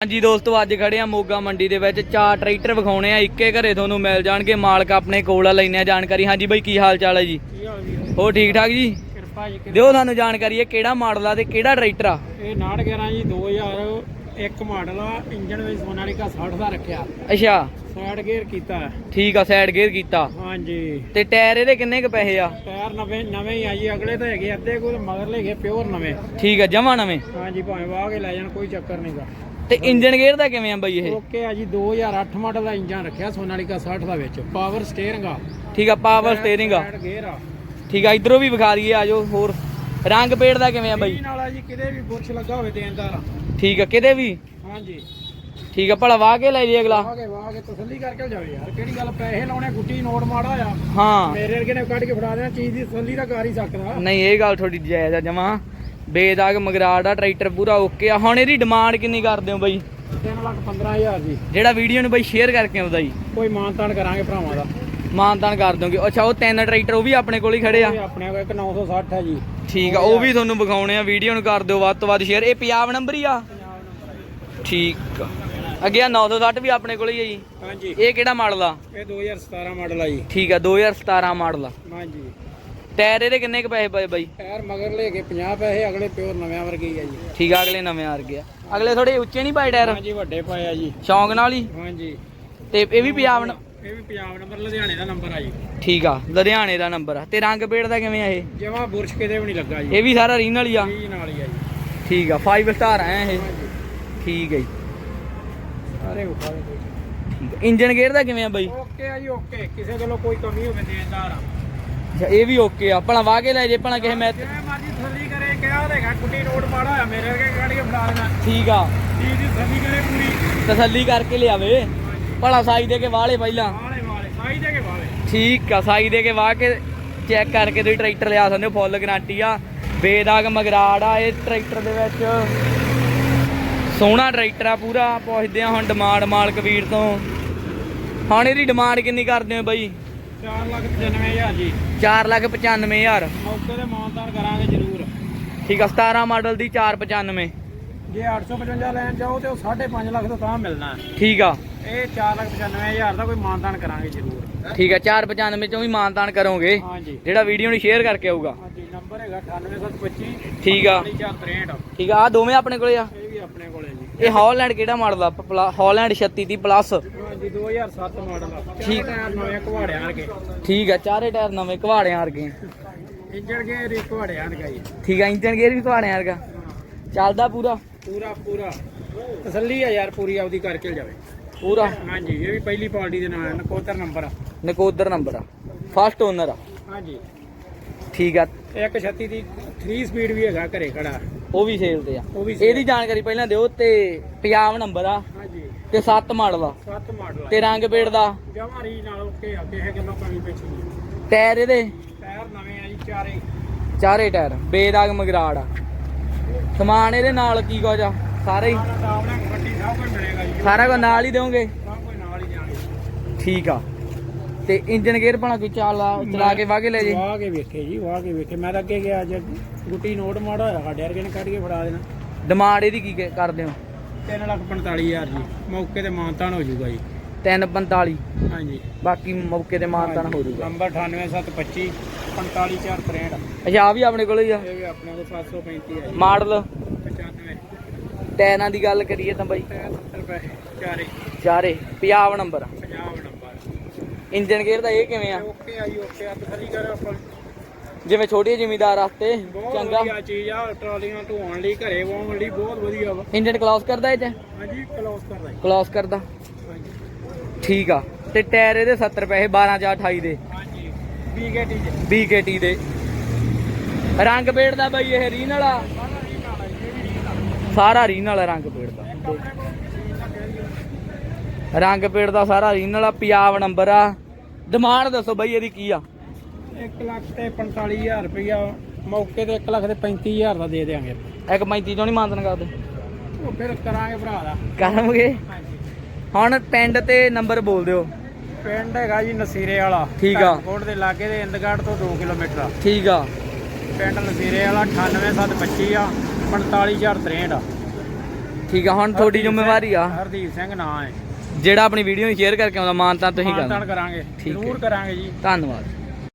ਹਾਂਜੀ ਦੋਸਤੋ ਅੱਜ ਖੜੇ ਆ ਮੋਗਾ ਮੰਡੀ ਦੇ ਵਿੱਚ। ਚਾਰ ਟਰੈਕਟਰ ਵਿਖਾਉਣੇ ਆ ਇੱਕੇ ਘਰੇ ਤੁਹਾਨੂੰ ਮਿਲ ਜਾਣਗੇ। ਮਾਲਕ ਆਪਣੇ ਕੋਲ ਆ ਲੈਣੇ ਆ ਜਾਣਕਾਰੀ। ਹਾਂਜੀ ਬਾਈ ਕੀ ਹਾਲ ਚਾਲ ਹੈ ਜੀ? ਹੋ ਠੀਕ ਠਾਕ ਜੀ? ਕਿਰਪਾ ਜੀ ਦਿਓ ਸਾਨੂੰ ਜਾਣਕਾਰੀ ਇਹ ਕਿਹੜਾ ਮਾਡਲ ਆ ਤੇ ਕਿਹੜਾ ਟਰੈਕਟਰ ਆ? ਇਹ 911 ਜੀ 2001 ਮਾਡਲ ਆ। ਇੰਜਨ ਵਿੱਚ ਸੋਨਾਲੀਕਾ 60 ਦਾ ਰੱਖਿਆ। ਅੱਛਾ। ਸਾਈਡ ਗੇਅਰ ਕੀਤਾ ਹੈ। ਠੀਕ ਆ ਸਾਈਡ ਗੇਅਰ ਕੀਤਾ। ਹਾਂਜੀ। ਤੇ ਟਾਇਰ ਇਹਦੇ ਕਿੰਨੇ ਕ ਪੈਸੇ ਆ? ਟਾਇਰ ਨਵੇਂ ਨਵੇਂ ਹੀ ਆ ਜੀ। ਅਗਲੇ ਤਾਂ ਹੈਗੇ ਅੱਧੇ ਕੋਲ ਮਗਰ ਲੈਗੇ ਪਿਓਰ ਨਵੇਂ। ਠੀਕ ਆ ਜਮਾ ਨਵੇਂ? ਹਾਂਜੀ ਭਾਵੇਂ ਵਾਹ ਕੇ ਲੈ ਜਾਣ ਕੋਈ ਚੱਕਰ ਨਹੀਂਗਾ ਤੇ ਇੰਜਨ ਗੇਅਰ ਦਾ ਕਿਵੇਂ ਆ ਬਾਈ ਇਹ? ਓਕੇ ਆ ਜੀ 2008 ਮਾਡਲ ਦਾ ਇੰਜਨ ਰੱਖਿਆ ਸੋਨਾਲੀਕਾ 60 ਦਾ ਵਿੱਚ। ਪਾਵਰ ਸਟੀਅਰਿੰਗ ਆ। ਠੀਕ ਆ ਪਾਵਰ ਸਟੀਅਰਿੰਗ ਆ। ਸਾਈਡ ਗੇਅਰ ਆ। ਠੀਕ ਆ ਇਧਰੋਂ ਵੀ ਵਿਖਾ ਦਈਏ ਆਜੋ ਹੋਰ। ਰੰਗ ਪੇੜ ਦਾ ਕਿਵੇਂ ਆ ਬਾਈ? ਨਾਲ ਆ ਜੀ ਕਿਤੇ ਵੀ ਬੁਰਸ਼ ਲੱਗਾ ਹੋਵੇ ਦੇਣਦਾਰ ਠੀਕ ਆ ਕਿਤੇ ਵੀ? ਹਾਂਜੀ। ਠੀਕ ਆ ਭਲਾ ਵਾਹ ਕੇ ਲੈ ਜੀ ਅਗਲਾ। ਵਾਹ ਕੇ ਵਾਹ ਕੇ ਤਸੱਲੀ ਕਰਕੇ ਜਾਵੇ ਯਾਰ। ਕਿਹੜੀ ਗੱਲ ਪੈਸੇ ਲਾਉਣੇ ਗੁੱਟੀ ਨੋਟ ਮਾੜਾ ਆ। ਹਾਂ। ਮੇਰੇ ਵਰਗੇ ਨੇ ਕੱਢ ਕੇ ਫੜਾ ਦੇਣਾ ਚੀਜ਼ ਦੀ ਤਸੱਲੀ ਤਾਂ ਕਰ ਹੀ ਸਕਦਾ ਨਹੀਂ ਇਹ ਗੱਲ ਜਾਇਜ਼ ਆ ਜਮਾ। ਬੇਦਾਗ ਮਗਰਾੜ ਦਾ ਟਰੈਕਟਰ ਪੂਰਾ ਓਕੇ ਆ। ਹੁਣ ਇਹਦੀ ਡਿਮਾਂਡ ਕਿੰਨੀ ਕਰਦੇ ਹੋ ਬਾਈ? 3 ਲੱਖ 15000 ਜੀ। ਜਿਹੜਾ ਵੀਡੀਓ ਨੂੰ ਬਾਈ ਸ਼ੇਅਰ ਕਰਕੇ ਆਉਂਦਾ ਜੀ। ਕੋਈ ਮਾਨਤਾਨ ਕਰਾਂਗੇ ਭਰਾਵਾਂ ਦਾ। ਮਾਨਤਾਨ ਕਰ ਦੋਗੇ। ਅੱਛਾ ਉਹ ਤਿੰਨ ਟਰੈਕਟਰ ਉਹ ਵੀ ਆਪਣੇ ਕੋਲ ਹੀ ਖੜੇ ਆ? ਆਪਣੇ ਕੋਲ ਇੱਕ 960 ਹੈ ਜੀ। ਠੀਕ ਆ ਉਹ ਵੀ ਤੁਹਾਨੂੰ ਵਿਖਾਉਣੇ ਆ ਵੀਡੀਓ ਨੂੰ ਕਰ ਦਿਓ ਵੱਧ ਤੋਂ ਵੱਧ ਸ਼ੇਅਰ ਇਹ ਪੰਜਾਬ ਨੰਬਰ ਹੀ ਆ? ਠੀਕ ਆ। ਅੱਗੇ ਆ 960 ਵੀ ਆਪਣੇ ਕੋਲ ਹੀ ਆ ਜੀ। ਹਾਂਜੀ। ਇਹ ਕਿਹੜਾ ਮਾਡਲ ਆ? ਇਹ 2017 ਮਾਡਲ ਆ ਜੀ। ਠੀਕ ਆ 2017 ਮਾਡਲ ਆ। ਹਾਂਜੀ। ਟਾਇਰ ਇਹਦੇ ਕਿੰਨੇ ਕ ਪੈਸੇ ਪਏ ਬਾਈ? ਟਾਇਰ ਮਗਰ ਲੈ ਕੇ 50 ਪੈਸੇ ਅਗਲੇ ਪਿਓਰ ਨਵਿਆਂ ਵਰਗੇ ਹੀ ਆ ਜੀ। ਠੀਕ ਆ ਅਗਲੇ ਨਵੇਂ ਆ ਗਏ ਆ। ਅਗਲੇ ਥੋੜੇ ਉੱਚੇ ਨਹੀਂ ਪਾਏ ਟਾਇਰ? ਹਾਂਜੀ ਵੱਡੇ ਪਏ ਆ ਜੀ। ਸ਼ੌਂਕ ਨਾਲ ਹੀ? ਹਾਂਜੀ। ਤੇ ਇਹ ਵੀ ਪੰਜਾਬ ਨ- ਇਹ ਵੀ ਪੰਜਾਬ ਨੰਬਰ ਲੁਧਿਆਣੇ ਦਾ ਨੰਬਰ ਆ ਜੀ। ਠੀਕ ਆ ਲੁਧਿਆਣੇ ਦਾ ਨੰਬਰ ਆ। ਤੇ ਰੰਗ ਪੇੜ ਦਾ ਕਿਵੇਂ ਆ ਇਹ? ਜਮਾ ਬੁਰਸ਼ ਕਿਤੇ ਵੀ ਨਹੀਂ ਲੱਗਾ ਜੀ। ਇਹ ਵੀ ਸਾਰਾ ਰੀਨਲ ਹੀ ਆ? ਇਹ ਨਾਲ ਹੀ ਆ ਜੀ। ਠੀਕ ਆ 5 ਸਟਾਰ ਆ ਇਹ। ਹਾਂਜੀ। ਠੀਕ ਹੈ ਜੀ। ਸਾਰੇ ਆ। ਇੰਜਨ ਗੇਅਰ ਦਾ ਕਿਵੇਂ ਆ ਬਾਈ? ਓਕੇ ਆ ਜੀ ਓਕੇ। ਕਿਸੇ ਕੋਲੋਂ ਕੋਈ ਕਮੀ ਹੋਵੇ ਦੇਣਦਾਰ ਆ। ਅੱਛਾ ਇਹ ਵੀ ਓਕੇ ਆ। ਭਲਾ ਵਾਹ ਕੇ ਲੈ ਜੇ ਭਲਾ ਕਿਸੇ ਮੈਂ ਜਿਵੇਂ ਮਰਜ਼ੀ ਤਸੱਲੀ ਕਰੇ ਕਿਹਾ ਹੋਵੇਗਾ ਕੁੱਟੀ ਨੋਟ ਮਾੜਾ ਹੋਇਆ ਮੇਰੇ ਵਰਗੇ ਕੱਢ ਕੇ ਫੜਾ ਦੇਣਾ। ਠੀਕ ਆ। ਚੀਜ਼ ਦੀ ਤਸੱਲੀ ਕਰੇ ਪੂਰੀ ਤਸੱਲੀ ਕਰਕੇ ਲਿਆਵੇ। ਭਲਾ ਸਾਈ ਦੇ ਕੇ ਵਾਲੇ ਪਹਿਲਾਂ। ਵਾਲੇ ਵਾਲੇ ਸਾਈ ਦੇ ਕੇ ਵਾਲੇ ਠੀਕ ਆ ਸਾਈ ਦੇ ਕੇ ਵਾਹ ਕੇ ਚੈੱਕ ਕਰਕੇ ਤੁਸੀਂ ਟਰੈਕਟਰ ਲਿਆ ਸਕਦੇ ਹੋ ਫੁੱਲ ਗਾਰੰਟੀ ਆ। ਬੇਦਾਗ ਮਗਰਾੜ ਆ ਇਹ ਟਰੈਕਟਰ ਦੇ ਵਿੱਚ। ਸੋਹਣਾ ਟਰੈਕਟਰ ਆ ਪੂਰਾ। ਪੁੱਛਦੇ ਆ ਹੁਣ ਡਿਮਾਂਡ ਮਾਲਕ ਵੀਰ ਤੋਂ। ਹੁਣ ਇਹਦੀ ਡਿਮਾਂਡ ਕਿੰਨੀ ਕਰਦੇ ਹੋ ਬਾਈ? 4 ਲੱਖ 95000 ਜੀ। 495000 ਮੌਕੇ ਤੇ ਮਾਨਦਾਰ ਕਰਾਂਗੇ ਜ਼ਰੂਰ। ਠੀਕ ਆ 17 ਮਾਡਲ ਦੀ 495 ਜੇ 855 ਲੈਣ ਜਾਓ ਤੇ ਉਹ 5.5 ਲੱਖ ਦਾ ਤਾਂ ਮਿਲਣਾ। ਠੀਕ ਆ। ਇਹ 4 ਲੱਖ 95000 ਦਾ ਕੋਈ ਮਾਨਦਾਨ ਕਰਾਂਗੇ ਜ਼ਰੂਰ। ਠੀਕ ਆ 495 ਚੋਂ ਵੀ ਮਾਨਤਾਨ ਕਰੋਗੇ। ਜਿਹੜਾ ਵੀਡੀਓ ਨੂੰ ਸ਼ੇਅਰ ਕਰਕੇ ਆਊਗਾ। ਨੰਬਰ ਹੈਗਾ 98725 ਠੀਕ ਆ। 463 ਠੀਕ ਆ ਆ ਦੋਵੇਂ ਆਪਣੇ ਕੋਲੇ ਆ? ਇਹ ਵੀ ਆਪਣੇ ਕੋਲੇ ਜੀ। ਇਹ ਹਾਲੈਂਡ ਕਿਹੜਾ ਮਾਡਲ ਆ? ਪਲਾ- ਹਾਲੈਂਡ 36 ਦੀ ਪਲੱਸ ਹਾਂਜੀ 2007 ਮਾਡਲ ਆ। ਠੀਕ। ਠੀਕ। ਟਾਇਰ ਨਵੇਂ ਘਵਾੜਿਆਂ ਵਰਗੇ। ਠੀਕ ਆ ਚਾਰੇ ਟਾਇਰ ਨਵੇਂ ਘਵਾੜਿਆਂ ਵਰਗੇ। ਇੰਜਣ ਗੇ ਰੇ ਘਵਾੜਿਆਂ ਵਰਗਾ ਜੀ। ਠੀਕ ਆ ਇੰਜਨ ਗੇਅਰ ਵੀ ਘਵਾੜਿਆਂ ਵਰਗਾ। ਚੱਲਦਾ ਪੂਰਾ? ਪੂਰਾ ਪੂਰਾ। ਤਸੱਲੀ ਆ ਯਾਰ ਪੂਰੀ ਆਪਦੀ ਕਰਕੇ ਜਾਵੇ। ਪੂਰਾ? ਹਾਂਜੀ ਇਹ ਵੀ ਪਹਿਲੀ ਪਾਰਟੀ ਦੇ ਨਾਲ ਨਕੋਦਰ ਨੰਬਰ ਆ। ਨਕੋਦਰ ਨੰਬਰ ਆ। ਫਸਟ ਓਨਰ ਆ। ਹਾਂਜੀ। ਠੀਕ ਆ। 136 ਦੀ 3 ਸਪੀਡ ਵੀ ਹੈਗਾ ਘਰੇ ਖੜਾ। ਉਹ ਵੀ ਸੇਲ ਤੇ ਆ। ਉਹ ਵੀ sale ਇਹਦੀ ਜਾਣਕਾਰੀ ਪਹਿਲਾਂ ਦਿਓ ਤੇ ਪੰਜਾਬ ਨੰਬਰ ਆ ਹਾਂਜੀ। ਤੇ 7 ਮਾਡਲ ਆ। 7 ਮਾਡਲ ਤੇ ਰੰਗ ਪੇੜ ਦਾ। ਜਮਾਰੀ ਨਾਲ ਓਕੇ ਆ ਕਿਸੇ ਗੱਲੋਂ ਕਮੀ ਨਹੀਂ। ਟਾਇਰ ਇਹਦੇ? ਟਾਇਰ ਨਵੇਂ ਆ ਜੀ ਚਾਰੇ। ਚਾਰੇ ਟਾਇਰ ਬੇਦਾਗ ਮਗਰਾੜ ਆ। ਸਮਾਨ ਇਹਦੇ ਨਾਲ ਕੀ ਕੁਝ ਆ? ਸਾਰੇ ਹੀ? ਸਾਰਾ ਕੁਝ ਨਾਲ ਹੀ ਦੇਵੋਗੇ ਸਭ ਕੁਝ ਨਾਲ ਹੀ ਜਾਣੇ ਠੀਕ ਆ। ਤੇ ਇੰਜਨ ਗੇਅਰ ਭਲਾ ਕੋਈ ਚਾਲਾ ਚਲਾ ਕੇ ਵਾਗੇ ਲੈ ਜੇ। ਵਾਹ ਕੇ ਵੇਖੇ ਜੀ ਵਾਹ ਕੇ ਵੇਖੇ। ਮੈਂ ਤਾਂ ਅੱਗੇ ਗਿਆ ਅੱਜ ਗੁੱਟੀ ਨੋਟ ਮਾੜਾ ਹੋਇਆ ਸਾਡੇ ਵਰਗੇ ਨੇ ਕੱਢ ਕੇ ਫੜਾ ਦੇਣਾ। ਡਿਮਾਂਡ ਇਹਦੀ ਕੀ ਕ- ਕਰਦੇ ਹੋ? 3 ਲੱਖ 45000 ਜੀ। ਮੌਕੇ ਤੇ ਮਾਨਤਾਨ ਹੋ ਜਾਊਗਾ ਜੀ। 345 ਹਾਂਜੀ। ਬਾਕੀ ਮੌਕੇ ਤੇ ਮਾਨਤਾਨ ਹੋ ਜਾਊਗਾ। ਨੰਬਰ 98725 45463 ਅੱਛਾ ਆ ਵੀ ਆਪਣੇ ਕੋਲ ਹੀ ਆ। ਇਹ ਵੀ ਆਪਣੇ ਕੋਲ 735 ਹੈ ਜੀ। ਮਾਡਲ 95 ਟਾਇਰਾਂ ਦੀ ਗੱਲ ਕਰੀਏ ਤਾਂ ਬਾਈ। 70 ਰੁਪਏ ਚਾਰੇ। ਚਾਰੇ। Punjab number 50 number. Engine gear ਦਾ ਇਹ ਕਿਵੇਂ ਆ? ਓਕੇ ਆ ਜੀ ਓਕੇ ਆ। ਤਸੱਲੀ ਕਰ ਆਪਾਂ। ਜਿਵੇਂ ਛੋਟੇ ਜ਼ਿਮੀਦਾਰ ਵਾਸਤੇ ਬਹੁਤ ਚੰਗਾ। ਵਧੀਆ ਚੀਜ਼ ਆ ਟਰਾਲੀਆਂ ਧੋਣ ਲਈ ਘਰੇ ਵਾਉਣ ਲਈ ਬਹੁਤ ਵਧੀਆ ਵਾ। ਇੰਜਨ ਕਲਾਸ ਕਰਦਾ ਇਹ ਚ? ਹਾਂਜੀ ਕਲੋਸ ਕਰਦਾ ਜੀ। ਕਲਾਸ ਕਰਦਾ। ਹਾਂਜੀ। ਠੀਕ ਆ। ਤੇ ਟਾਇਰ ਇਹਦੇ 70 ਪੈਸੇ 12 ਜਾਂ 28 ਦੇ। ਹਾਂਜੀ। ਜੀ BKT ਦੇ। ਰੰਗ ਪੇੜ ਦਾ ਬਾਈ ਇਹ ਰੀਨ ਵਾਲਾ। ਸਾਰਾ ਰੀਨ ਵਾਲਾ ਰੰਗ ਪੇੜ ਦਾ। ਆਪਣੇ ਕੋਲ ਰੰਗ ਪੇੜ ਦਾ ਸਾਰਾ ਰੀਨ ਵਾਲਾ ਪੰਜਾਬ ਨੰਬਰ ਆ। ਡਿਮਾਂਡ ਦੱਸੋ ਬਾਈ ਇਹਦੀ ਕੀ ਆ? 1 ਲੱਖ ਤੇ 45000 ਰੁਪਇਆ ਮੌਕੇ ਤੇ 1 ਲੱਖ ਤੇ 35000 ਦਾ ਦੇ ਦੇਾਂਗੇ ਇੱਕ 35 ਚੋਂ ਨਹੀਂ ਮਾਨਤਨ ਕਰਦੇ? ਉਹ ਫਿਰ ਕਰਾਂਗੇ ਭਰਾ ਦਾ। ਕਰਮਗੇ ਹਾਂਜੀ। ਹੁਣ ਪਿੰਡ ਤੇ ਨੰਬਰ ਬੋਲ ਦਿਓ। ਪਿੰਡ ਹੈਗਾ ਜੀ ਨਸੀਰੇ ਵਾਲਾ। ਠੀਕ ਆ। ਕੋਟ ਦੇ ਲਾਗੇ ਦੇ ਇੰਦਗੜ ਤੋਂ 2 ਕਿਲੋਮੀਟਰ ਆ। ਠੀਕ ਆ। ਪਿੰਡ ਨਸੀਰੇ ਵਾਲਾ 98725 ਆ 45463 ਆ। ਠੀਕ ਆ ਹੁਣ ਤੁਹਾਡੀ ਜ਼ਿੰਮੇਵਾਰੀ ਆ। ਹਰਦੀਪ ਸਿੰਘ ਨਾਂ ਹੈ। ਜਿਹੜਾ ਆਪਣੀ ਵੀਡੀਓ ਨੂੰ ਸ਼ੇਅਰ ਕਰਕੇ ਆਉਂਦਾ ਮਾਨਤਾ ਤੁਸੀਂ ਕਰਾਂਗੇ ਠੀਕ ਹੈ। ਜ਼ਰੂਰ ਕਰਾਂਗੇ ਜੀ। ਧੰਨਵਾਦ।